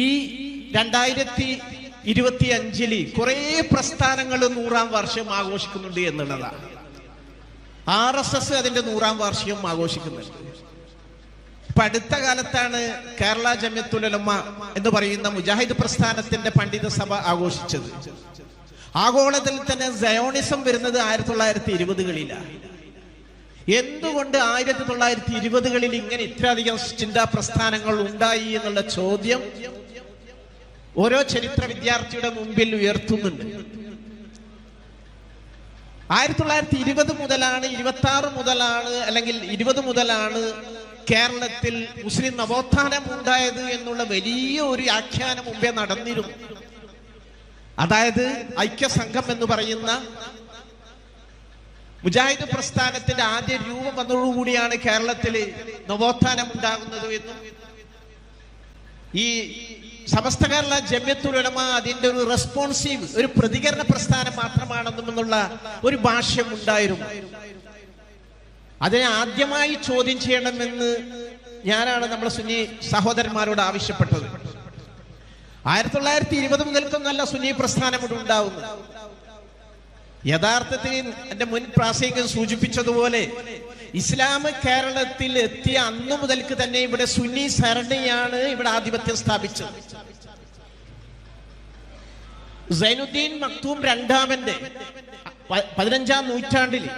ഈ രണ്ടായിരത്തി ഇരുപത്തി അഞ്ചിൽ കുറെ പ്രസ്ഥാനങ്ങൾ നൂറാം വർഷം ആഘോഷിക്കുന്നുണ്ട് എന്നുള്ളതാണ് ആർ എസ് എസ് അതിന്റെ നൂറാം വാർഷികം ആഘോഷിക്കുന്നുണ്ട്. ഇപ്പൊ അടുത്ത കാലത്താണ് കേരള ജമ്യത്തുലമ എന്ന് പറയുന്ന മുജാഹിദ് പ്രസ്ഥാനത്തിന്റെ പണ്ഡിത സഭ ആഘോഷിച്ചത്. ആഗോളത്തിൽ തന്നെ സയോണിസം വരുന്നത് ആയിരത്തി തൊള്ളായിരത്തി ഇരുപതുകളിലാണ് എന്തുകൊണ്ട് ആയിരത്തി തൊള്ളായിരത്തി ഇരുപതുകളിൽ ഇങ്ങനെ ഇത്രയധികം ചിന്താ പ്രസ്ഥാനങ്ങൾ ഉണ്ടായി എന്നുള്ള ചോദ്യം ഓരോ ചരിത്ര വിദ്യാർത്ഥിയുടെ മുമ്പിൽ ഉയർത്തുന്നുണ്ട്. ആയിരത്തി തൊള്ളായിരത്തി ഇരുപത് മുതലാണ് ഇരുപത്തി ആറ് മുതലാണ് അല്ലെങ്കിൽ ഇരുപത് മുതലാണ് കേരളത്തിൽ മുസ്ലിം നവോത്ഥാനം ഉണ്ടായത് എന്നുള്ള വലിയ ഒരു ആഖ്യാനം മുമ്പേ നടന്നിരുന്നു. അതായത് ഐക്യസംഘം എന്ന് പറയുന്ന മുജാഹിദ് പ്രസ്ഥാനത്തിന്റെ ആദ്യ രൂപം വന്നതോടുകൂടിയാണ് കേരളത്തിൽ നവോത്ഥാനം ഉണ്ടാകുന്നത് എന്നും ഈ സമസ്ത കേരള ജമ്യത്തുലമ അതിന്റെ ഒരു റെസ്പോൺസീവ് ഒരു പ്രതികരണ പ്രസ്ഥാനം മാത്രമാണെന്നുമെന്നുള്ള ഒരു ഭാഷ്യം ഉണ്ടായിരുന്നു. അതിനെ ആദ്യമായി ചോദ്യം ചെയ്യണമെന്ന് ഞാനാണ് നമ്മുടെ സുന്നി സഹോദരന്മാരോട് ആവശ്യപ്പെട്ടത്. ആയിരത്തി തൊള്ളായിരത്തി ഇരുപത് മുതൽക്കും നല്ല സുന്നി പ്രസ്ഥാനം ഇവിടെ ഉണ്ടാവുന്നത്. യഥാർത്ഥത്തിൽ എന്റെ മുൻ പ്രാസംഗം സൂചിപ്പിച്ചതുപോലെ ഇസ്ലാം കേരളത്തിൽ എത്തിയ അന്നു മുതൽക്ക് തന്നെ ഇവിടെ സുന്നി സരണിയാണ് ഇവിടെ ആധിപത്യം സ്ഥാപിച്ചത്. സൈനുദ്ദീൻ മക്തൂം രണ്ടാമന്റെ പതിനഞ്ചാം നൂറ്റാണ്ടിൽ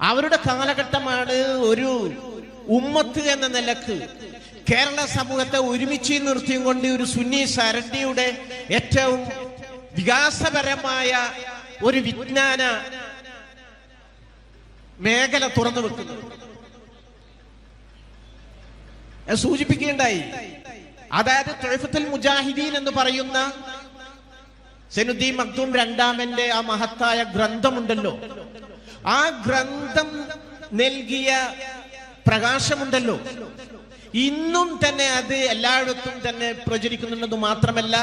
അവരുടെ കാലഘട്ടമാണ് ഒരു ഉമ്മത്ത് എന്ന നിലയ്ക്ക് കേരള സമൂഹത്തെ ഒരുമിച്ച് നിർത്തിയും കൊണ്ട് ഒരു സുന്നി സരണിയുടെ ഏറ്റവും വികാസപരമായ ഒരു വിജ്ഞാന മേഖല തുറന്നു വെക്കുന്നു. ഞാൻ സൂചിപ്പിക്കുകയുണ്ടായി. അതായത് തൊഴഫത്തുൽ മുജാഹിദീൻ എന്ന് പറയുന്ന സെനുദ്ദീൻ മക്തൂം രണ്ടാമന്റെ ആ മഹത്തായ ഗ്രന്ഥമുണ്ടല്ലോ. ആ ഗ്രന്ഥം നൽകിയ പ്രകാശമുണ്ടല്ലോ. ഇന്നും തന്നെ അത് എല്ലായിടത്തും തന്നെ പ്രചരിക്കുന്നുണ്ടെന്ന് മാത്രമല്ല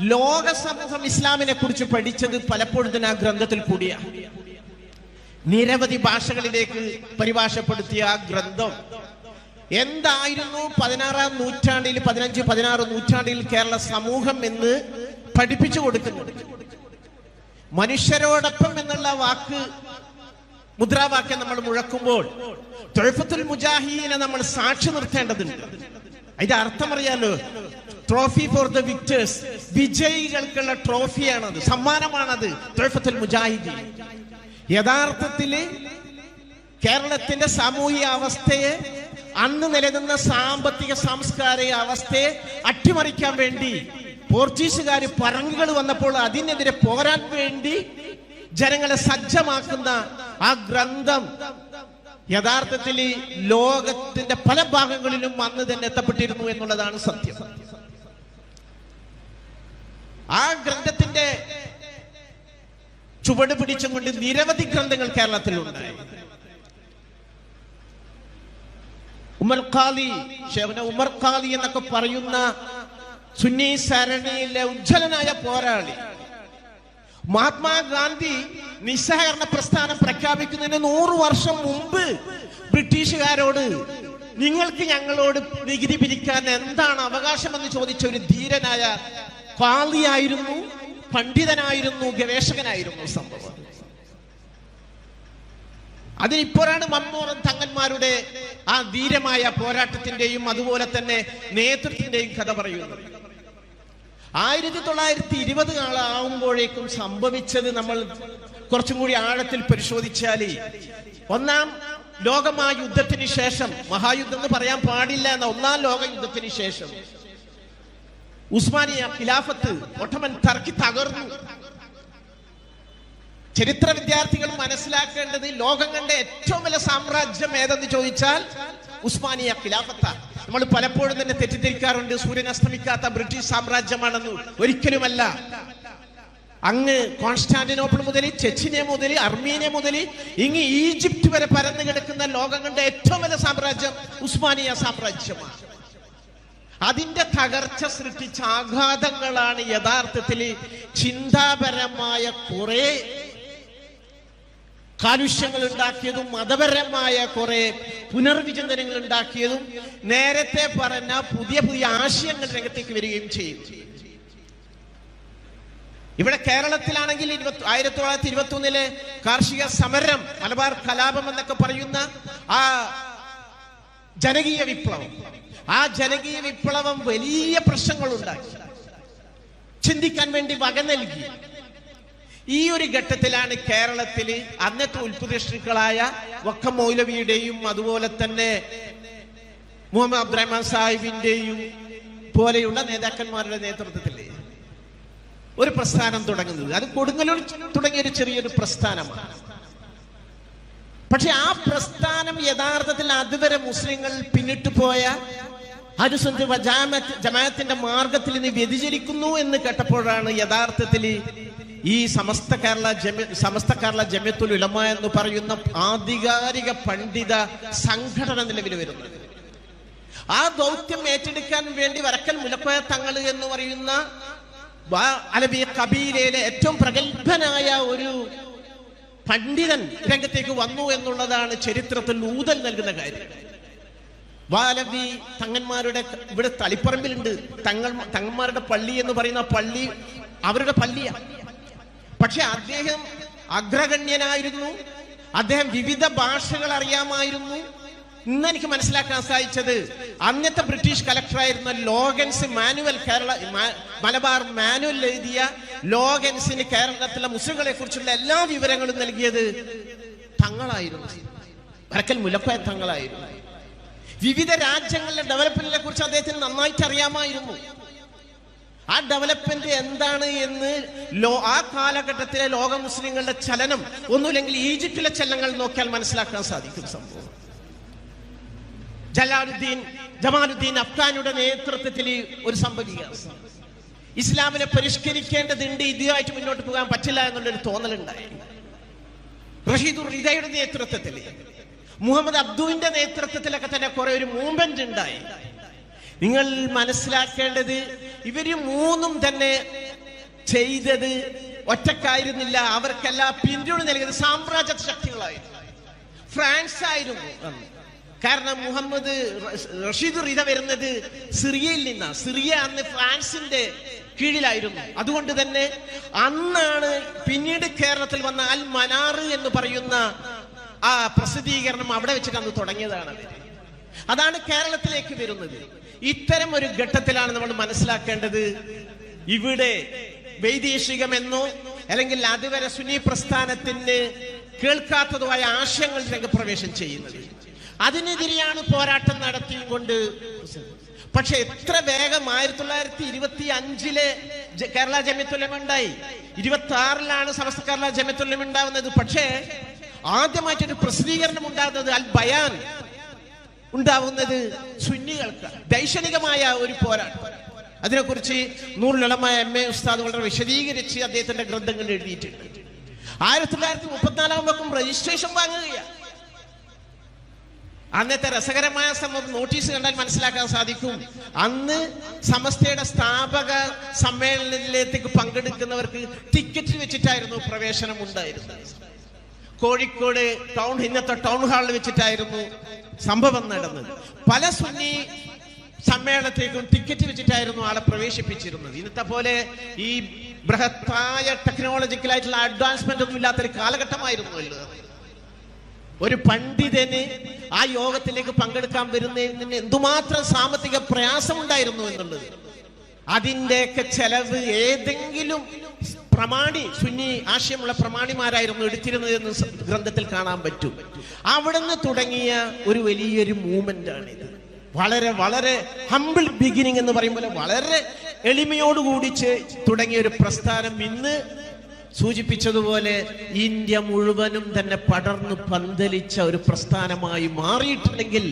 ലോക സമൂഹം ഇസ്ലാമിനെ കുറിച്ച് പഠിച്ചത് പലപ്പോഴും തന്നെ ആ ഗ്രന്ഥത്തിൽ കൂടിയാണ് നിരവധി ഭാഷകളിലേക്ക് പരിഭാഷപ്പെടുത്തിയ ആ ഗ്രന്ഥം. എന്തായിരുന്നു പതിനാറാം നൂറ്റാണ്ടിൽ പതിനഞ്ച് പതിനാറ് നൂറ്റാണ്ടിൽ കേരള സമൂഹം എന്ന് പഠിപ്പിച്ചു കൊടുക്കുന്നത് മനുഷ്യരോടൊപ്പം എന്നുള്ള വാക്ക് മുദ്രാവാക്യം നമ്മൾ മുഴക്കുമ്പോൾ തൊഴഫത്തുൽ മുജാഹിദിനെ നമ്മൾ സാക്ഷി നിർത്തേണ്ടതുണ്ട്. അതിന്റെ അർത്ഥം അറിയാലോ? ട്രോഫി ഫോർ ദ വിക്ടേഴ്സ് വിജയികൾക്കുള്ള ട്രോഫിയാണത് സമ്മാനമാണത്. തൊഴഫത്തുൽ മുജാഹിദി യഥാർത്ഥത്തിൽ കേരളത്തിന്റെ സാമൂഹിക അവസ്ഥയെ അന്ന് നിലനിന്ന സാമ്പത്തിക സാംസ്കാരിക അവസ്ഥയെ അട്ടിമറിക്കാൻ വേണ്ടി പോർച്ചുഗീസുകാർ പറങ്കുകൾ വന്നപ്പോൾ അതിനെതിരെ പോരാൻ വേണ്ടി ജനങ്ങളെ സജ്ജമാക്കുന്ന ആ ഗ്രന്ഥം യഥാർത്ഥത്തിൽ ലോകത്തിന്റെ പല ഭാഗങ്ങളിലും അന്ന് തന്നെ എത്തപ്പെട്ടിരുന്നു എന്നുള്ളതാണ് സത്യം. ആ ഗ്രന്ഥത്തിന്റെ ചുവട് പിടിച്ചും കൊണ്ട് നിരവധി ഗ്രന്ഥങ്ങൾ കേരളത്തിൽ ഉണ്ടായി ഉമർ ഖാലി ഷെഹ്ന ഉമർ ഖാലി എന്നൊക്കെ പറയുന്ന സുന്നി സരണിയിലെ ഉജ്ജ്വലനായ പോരാളി. മഹാത്മാഗാന്ധി നിസ്സഹകരണ പ്രസ്ഥാനം പ്രഖ്യാപിക്കുന്നതിന് നൂറ് വർഷം മുമ്പ് ബ്രിട്ടീഷുകാരോട് നിങ്ങൾക്ക് ഞങ്ങളോട് നികുതി പിരിക്കാൻ എന്താണ് അവകാശമെന്ന് ചോദിച്ച ഒരു ധീരനായ കാളിയായിരുന്നു പണ്ഡിതനായിരുന്നു ഗവേഷകനായിരുന്നു സംഭവം. അതിനിപ്പോഴാണ് മമ്മൂറൻ തങ്ങന്മാരുടെ ആ ധീരമായ പോരാട്ടത്തിന്റെയും അതുപോലെ തന്നെ നേതൃത്വത്തിന്റെയും കഥ പറയുന്നത്. ആയിരത്തി തൊള്ളായിരത്തി ഇരുപത് കാളാവുമ്പോഴേക്കും സംഭവിച്ചത് നമ്മൾ കുറച്ചും കൂടി ആഴത്തിൽ പരിശോധിച്ചാൽ ഒന്നാം ലോകമായ യുദ്ധത്തിന് ശേഷം മഹായുദ്ധം എന്ന് പറയാൻ പാടില്ല എന്ന ഒന്നാം ലോക യുദ്ധത്തിന് ശേഷം ഉസ്മാനിയ ഖിലാഫത്ത് ഒട്ടമൻ തർക്കി തകർന്നു. ചരിത്ര വിദ്യാർത്ഥികൾ മനസ്സിലാക്കേണ്ടത് ലോകം കണ്ട ഏറ്റവും വലിയ സാമ്രാജ്യം ഏതെന്ന് ചോദിച്ചാൽ ഉസ്മാനിയ ഖിലാഫത്ത. നമ്മൾ പലപ്പോഴും തന്നെ തെറ്റിദ്ധരിക്കാറുണ്ട് സൂര്യൻ അസ്തമിക്കാത്ത ബ്രിട്ടീഷ് സാമ്രാജ്യമാണെന്ന്. ഒരിക്കലുമല്ല. അങ്ങ് കോൺസ്റ്റാന്റിനോപ്പിൾ മുതൽ ചെച്ചിനെ മുതൽ അർമീനിയ മുതൽ ഇങ്ങ് ഈജിപ്റ്റ് വരെ പരന്നു കിടക്കുന്ന ലോകം കണ്ട ഏറ്റവും വലിയ സാമ്രാജ്യം ഉസ്മാനിയ സാമ്രാജ്യമാണ്. അതിന്റെ തകർച്ച സൃഷ്ടിച്ച ആഘാതങ്ങളാണ് യഥാർത്ഥത്തിൽ ചിന്താപരമായ കുറെ കാലുഷ്യങ്ങൾ ഉണ്ടാക്കിയതും മതപരമായ കുറെ പുനർവിചിന്തനങ്ങൾ ഉണ്ടാക്കിയതും നേരത്തെ പറഞ്ഞ പുതിയ പുതിയ ആശയങ്ങൾ രംഗത്തേക്ക് വരികയും ചെയ്യും ഇവിടെ കേരളത്തിലാണെങ്കിൽ ഇരുപത്തി ആയിരത്തി തൊള്ളായിരത്തി ഇരുപത്തി ഒന്നിലെ കാർഷിക സമരം മലബാർ കലാപം എന്നൊക്കെ പറയുന്ന ആ ജനകീയ വിപ്ലവം. ആ ജനകീയ വിപ്ലവം വലിയ പ്രശ്നങ്ങൾ ഉണ്ടാക്കി ചിന്തിക്കാൻ വേണ്ടി വക നൽകി. ഈ ഒരു ഘട്ടത്തിലാണ് കേരളത്തിൽ അന്നത്തെ ഉൽപ്രതിഷ്ഠികളായ വക്കം മൗലവിയുടെയും അതുപോലെ തന്നെ മുഹമ്മദ് അബ്ദുറഹ്മാൻ സാഹിബിന്റെയും പോലെയുള്ള നേതാക്കന്മാരുടെ നേതൃത്വത്തിൽ ഒരു പ്രസ്ഥാനം തുടങ്ങുന്നത്. അത് കൊടുങ്ങല്ലൂർ തുടങ്ങിയ ഒരു ചെറിയൊരു പ്രസ്ഥാനമാണ്. പക്ഷെ ആ പ്രസ്ഥാനം യഥാർത്ഥത്തിൽ അതുവരെ മുസ്ലിങ്ങൾ പിന്നിട്ട് പോയ ജമാത്തിന്റെ ജമാഅത്തിന്റെ മാർഗത്തിൽ നീ വ്യതിചരിക്കുന്നു എന്ന് കേട്ടപ്പോഴാണ് യഥാർത്ഥത്തിൽ ഈ സമസ്ത കേരള ജമ സമസ്ത കേരള ജമ്യത്തുൽ ഉലമ എന്ന് പറയുന്ന ആധികാരിക പണ്ഡിത സംഘടന നിലവിൽ വരുന്നത്. ആ ദൗത്യം ഏറ്റെടുക്കാൻ വേണ്ടി വരക്കൽ മുലപ്പയ തങ്ങൾ എന്ന് പറയുന്ന അലബി കബീലയിലെ ഏറ്റവും പ്രഗത്ഭനായ ഒരു പണ്ഡിതൻ രംഗത്തേക്ക് വന്നു എന്നുള്ളതാണ് ചരിത്രത്തിൽ ഊതൽ നൽകുന്ന കാര്യം. വാലബി തങ്ങന്മാരുടെ ഇവിടെ തളിപ്പറമ്പിലുണ്ട്. തങ്ങൾ തങ്ങന്മാരുടെ പള്ളി എന്ന് പറയുന്ന പള്ളി അവരുടെ പള്ളിയാണ് പക്ഷെ അദ്ദേഹം അഗ്രഗണ്യനായിരുന്നു. അദ്ദേഹം വിവിധ ഭാഷകൾ അറിയാമായിരുന്നു. ഇന്ന് എനിക്ക് മനസ്സിലാക്കാൻ സാധിച്ചത് അന്നത്തെ British കലക്ടറായിരുന്ന Logan's manual Kerala Malabar manual എഴുതിയ ലോഗൻസിന് കേരളത്തിലെ മുസ്ലിങ്ങളെ കുറിച്ചുള്ള എല്ലാ വിവരങ്ങളും നൽകിയത് തങ്ങളായിരുന്നു. വരക്കൽ മുലക്കോയ തങ്ങളായിരുന്നു. വിവിധ രാജ്യങ്ങളിലെ ഡെവലപ്മെന്റിനെ കുറിച്ച് അദ്ദേഹത്തിന് നന്നായിട്ട് അറിയാമായിരുന്നു. ആ ഡെവലപ്മെന്റ് എന്താണ് എന്ന് ലോ ആ കാലഘട്ടത്തിലെ ലോക മുസ്ലിങ്ങളുടെ ചലനം ഒന്നുമില്ലെങ്കിൽ ഈജിപ്തിലെ ചലനങ്ങൾ നോക്കിയാൽ മനസ്സിലാക്കാൻ സാധിക്കും സംഭവം. ജലാലുദ്ദീൻ ജമാലുദ്ദീൻ അഫ്ഗാനിയുടെ നേതൃത്വത്തിൽ ഒരു സംഭവിക്കുക ഇസ്ലാമിനെ പരിഷ്കരിക്കേണ്ടതുണ്ട് ഇതുമായിട്ട് മുന്നോട്ട് പോകാൻ പറ്റില്ല എന്നുള്ളൊരു തോന്നലുണ്ടായി. റഷീദുർ റിദയുടെ നേതൃത്വത്തിൽ. മുഹമ്മദ് അബ്ദുവിന്റെ നേതൃത്വത്തിലൊക്കെ തന്നെ കുറെ ഒരു മൂവ്മെന്റ് ഉണ്ടായി. നിങ്ങൾ മനസ്സിലാക്കേണ്ടത് ഇവർ മൂന്നും തന്നെ ചെയ്തത് ഒറ്റക്കായിരുന്നില്ല. അവർക്കെല്ലാം പിന്തുണ നൽകിയത് സാമ്രാജ്യ ശക്തികളായിരുന്നു. ഫ്രാൻസ് ആയിരുന്നു. കാരണം മുഹമ്മദ് റഷീദ് റിത വരുന്നത് സിറിയയിൽ നിന്നാണ് സിറിയ അന്ന് ഫ്രാൻസിന്റെ കീഴിലായിരുന്നു. അതുകൊണ്ട് തന്നെ അന്നാണ് പിന്നീട് കേരളത്തിൽ വന്ന അൽ മനാർ എന്ന് പറയുന്ന ആ പ്രസിദ്ധീകരണം അവിടെ വെച്ചിട്ട് അന്ന് തുടങ്ങിയതാണ് അതാണ് കേരളത്തിലേക്ക് വരുന്നത്. ഇത്തരം ഒരു ഘട്ടത്തിലാണ് നമ്മൾ മനസ്സിലാക്കേണ്ടത്. ഇവിടെ വൈദേശികമെന്നോ അല്ലെങ്കിൽ അതുവരെ സുനി പ്രസ്ഥാനത്തിന് കേൾക്കാത്തതുമായ ആശയങ്ങൾ രംഗപ്രവേശം ചെയ്യുന്നത്. അതിനെതിരെയാണ് പോരാട്ടം നടത്തിക്കൊണ്ട് പക്ഷെ എത്ര വേഗം ആയിരത്തി തൊള്ളായിരത്തി ഇരുപത്തി അഞ്ചിലെ കേരള ജമ്യത്തുല്യം ഉണ്ടായി. ഇരുപത്തി ആറിലാണ് സമസ്ത കേരള ജമ്യത്തുല്യം ഉണ്ടാവുന്നത്. പക്ഷേ ആദ്യമായിട്ടൊരു പ്രസിദ്ധീകരണം ഉണ്ടാകുന്നത് അൽ ബയാൻ. ഉണ്ടാവുന്നത് സുന്നികൾക്ക് ദൈക്ഷണികമായ ഒരു പോരാട്ടം. അതിനെക്കുറിച്ച് നൂറിലളമായ എം എ ഉസ്താദ് വളരെ വിശദീകരിച്ച് അദ്ദേഹത്തിന്റെ ഗ്രന്ഥങ്ങൾ എഴുതിയിട്ടുണ്ട്. ആയിരത്തി തൊള്ളായിരത്തി മുപ്പത്തിനാലാകുമ്പോഴേക്കും രജിസ്ട്രേഷൻ വാങ്ങുകയാണ്. അന്നത്തെ രസകരമായ സംഭവം നോട്ടീസ് കണ്ടാൽ മനസ്സിലാക്കാൻ സാധിക്കും. അന്ന് സമസ്തയുടെ സ്ഥാപക സമ്മേളനത്തിലേക്ക് പങ്കെടുക്കുന്നവർക്ക് ടിക്കറ്റ് വെച്ചിട്ടായിരുന്നു പ്രവേശനം ഉണ്ടായിരുന്നത് കോഴിക്കോട് ടൗൺ ഇന്നത്തെ ടൗൺ ഹാളിൽ വെച്ചിട്ടായിരുന്നു സംഭവം നടന്നത്. പല സുന്നി സമ്മേളനത്തേക്കും ടിക്കറ്റ് വെച്ചിട്ടായിരുന്നു ആളെ പ്രവേശിപ്പിച്ചിരുന്നത്. ഇന്നത്തെ പോലെ ഈ ബൃഹത്തായ ടെക്നോളജിക്കലായിട്ടുള്ള അഡ്വാൻസ്മെന്റ് ഒന്നും ഇല്ലാത്തൊരു കാലഘട്ടമായിരുന്നല്ലോ. ഒരു പണ്ഡിതന് ആ യോഗത്തിലേക്ക് പങ്കെടുക്കാൻ വരുന്നതിന് എന്തുമാത്രം സാമ്പത്തിക പ്രയാസമുണ്ടായിരുന്നു എന്നുള്ളത്. അതിന്റെയൊക്കെ ചെലവ് ഏതെങ്കിലും പ്രമാണി സുന്നി ആശയമുള്ള പ്രമാണിമാരായിരുന്നു എടുത്തിരുന്നത് എന്ന് ഗ്രന്ഥത്തിൽ കാണാൻ പറ്റും. അവിടുന്ന് തുടങ്ങിയ ഒരു വലിയൊരു മൂവ്മെന്റ് ആണ് ഇത് വളരെ വളരെ ഹമ്പിൾ ബിഗിനിങ് എന്ന് പറയുമ്പോൾ വളരെ എളിമയോടുകൂടി കൂടി തുടങ്ങിയ ഒരു പ്രസ്ഥാനം ഇന്ന് സൂചിപ്പിച്ചതുപോലെ ഇന്ത്യ മുഴുവനും തന്നെ പടർന്നു പന്തലിച്ച ഒരു പ്രസ്ഥാനമായി മാറിയിട്ടുണ്ടെങ്കിൽ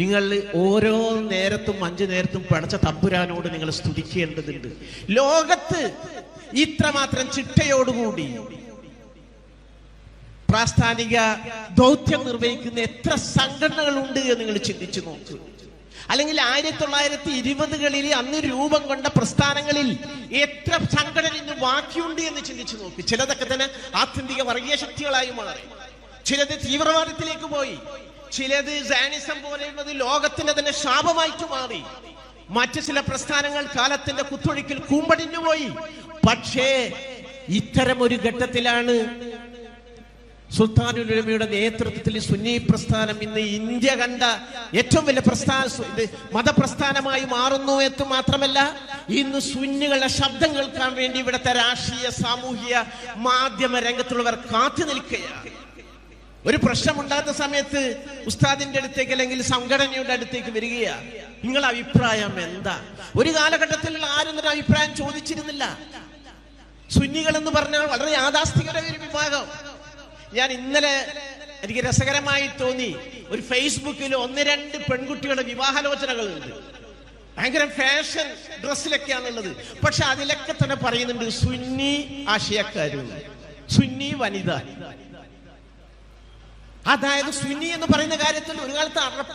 നിങ്ങൾ ഓരോ നേരത്തും അഞ്ചു നേരത്തും പടച്ച തമ്പുരാനോട് നിങ്ങൾ സ്തുതിക്കേണ്ടതുണ്ട്. ലോകത്ത് ഇത്രമാത്രം ചിട്ടയോടുകൂടി പ്രാസ്ഥാനിക ദൗത്യം നിർവഹിക്കുന്ന എത്ര സംഘടനകളുണ്ട് എന്ന് നിങ്ങൾ ചിന്തിച്ചു നോക്കൂ. അല്ലെങ്കിൽ ആയിരത്തി തൊള്ളായിരത്തി ഇരുപതുകളിൽ അന്ന് രൂപം കൊണ്ട പ്രസ്ഥാനങ്ങളിൽ എത്ര സംഘടന ഇന്ന് ബാക്കിയുണ്ട് എന്ന് ചിന്തിച്ചു നോക്ക്. ചിലതൊക്കെ തന്നെ ആത്യന്തിക വർഗീയ ശക്തികളായി മാറി. ചിലത് തീവ്രവാദത്തിലേക്ക് പോയി. ചിലത് സാനിസം പോലെയുള്ളത് ലോകത്തിന്റെ തന്നെ ശാപമായിട്ട് മാറി. മറ്റു ചില പ്രസ്ഥാനങ്ങൾ കാലത്തിന്റെ കുത്തൊഴുക്കിൽ കൂമ്പടിഞ്ഞു പോയി പക്ഷേ ഇത്തരം ഒരു ഘട്ടത്തിലാണ് സുൽത്താനുലമയുടെ നേതൃത്വത്തിൽ സുന്നി പ്രസ്ഥാനം ഇന്ന് ഇന്ത്യ കണ്ട ഏറ്റവും വലിയ പ്രസ്ഥാന മതപ്രസ്ഥാനമായി മാറുന്നു എന്ന് മാത്രമല്ല ഇന്ന് സുന്നികളുടെ ശബ്ദം കേൾക്കാൻ വേണ്ടി ഇവിടുത്തെ രാഷ്ട്രീയ സാമൂഹിക മാധ്യമ രംഗത്തുള്ളവർ കാത്തു നിൽക്കുകയാണ്. ഒരു പ്രശ്നമുണ്ടാകുന്ന സമയത്ത് ഉസ്താദിന്റെ അടുത്തേക്ക് അല്ലെങ്കിൽ സംഘടനയുടെ അടുത്തേക്ക് വരികയാണ്. നിങ്ങളുടെ അഭിപ്രായം എന്താ? ഒരു കാലഘട്ടത്തിൽ ആരും ഒരു അഭിപ്രായം ചോദിച്ചിരുന്നില്ല. സുന്നികൾ എന്ന് പറഞ്ഞാൽ വളരെ യാഥാസ്ഥികര ഒരു വിഭാഗം. ഞാൻ ഇന്നലെ എനിക്ക് രസകരമായി തോന്നി ഒരു ഫേസ്ബുക്കിൽ ഒന്ന് രണ്ട് പെൺകുട്ടികളുടെ വിവാഹാലോചനകളുണ്ട്. ഭയങ്കര ഫാഷൻ ഡ്രസ്സിലൊക്കെയാണുള്ളത്. പക്ഷെ അതിലൊക്കെ തന്നെ പറയുന്നുണ്ട് സുന്നി ആശയക്കാരും സുന്നി വനിത. അതായത് സുന്നി എന്ന് പറയുന്ന കാര്യത്തിൽ ഒരു കാലത്ത് അറപ്പ